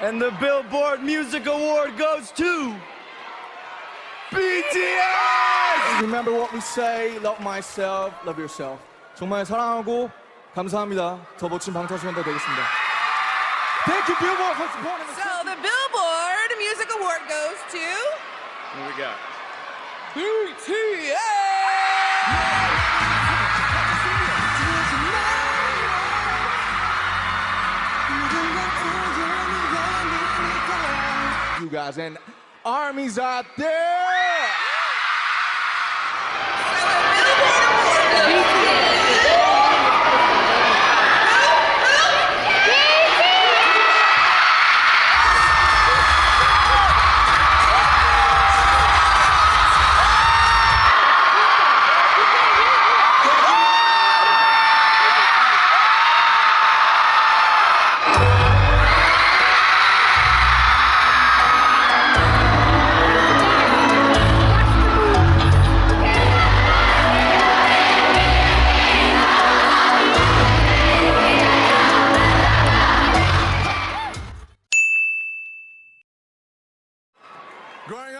And the Billboard Music Award goes to BTS! Remember what we say, love myself, love yourself. 정말 사랑하고 감사합니다. 더 멋진 방탄소년단 되겠습니다. Thank you, Billboard, for supporting us. So the Billboard Music Award goes to What we got? BTS. You guys and armies out there.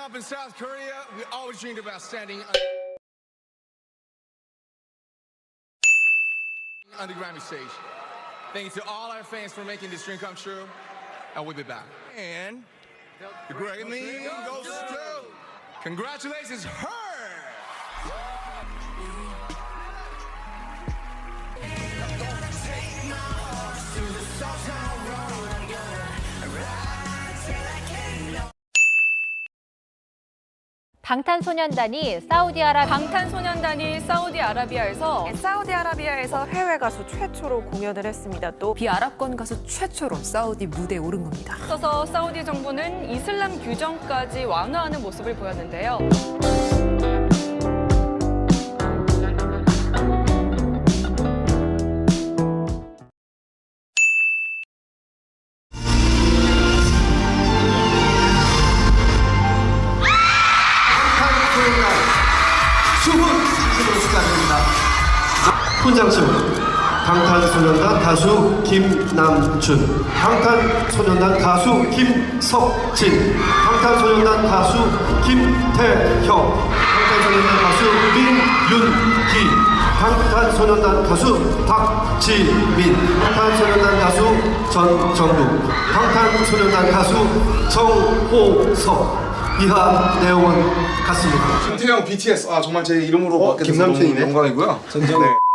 Up in South Korea, we always dreamed about standing on the Grammy stage. Thank you to all our fans for making this dream come true. And we'll be back. And the great lead goes to congratulations, her. 방탄소년단이 사우디아라비아 방탄소년단이 사우디아라비아에서 사우디아라비아에서 해외 가수 최초로 공연을 했습니다. 또 비아랍권 가수 최초로 사우디 무대에 오른 겁니다. 앞서서 사우디 정부는 이슬람 규정까지 완화하는 모습을 보였는데요. 훈장팀 방탄소년단 가수 김남준 방탄소년단 가수 김석진 방탄소년단 가수 김태형 방탄소년단 가수 민윤기 방탄소년단 가수 박지민 방탄소년단 가수 전정국 방탄소년단 가수 정호석 이하 내용은 같습니다. 김태형 BTS 아 정말 제 이름으로 너무 김남준이네. 영광이고요. 전정 네.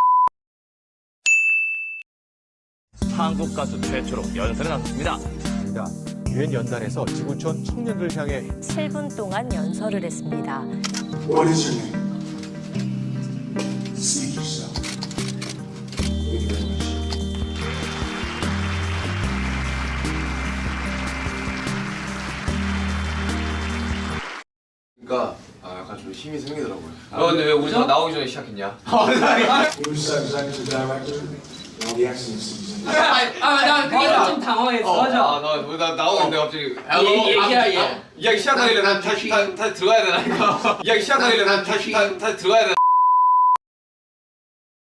한국 가수 최초로 연설에 나섰습니다. 유엔 연단에서 지구촌 청년들 향해 7분 동안 연설을 했습니다. What is your name? Speak yourself. Thank you very much. 그러니까 아, 약간 좀 힘이 생기더라고요. 너 근데 왜 우리가 나오기 전에 시작했냐? The executive director? All the excellencies. 아나 그게 좀 당황했어. 맞아. 아나 나 나오는데 갑자기 얘기야 얘. 이야기 시작하길래 난 다시 다, 다시 들어가야 되나 이거. 이야기 시작하길래 난 다시 다, 다시 들어가야 되나.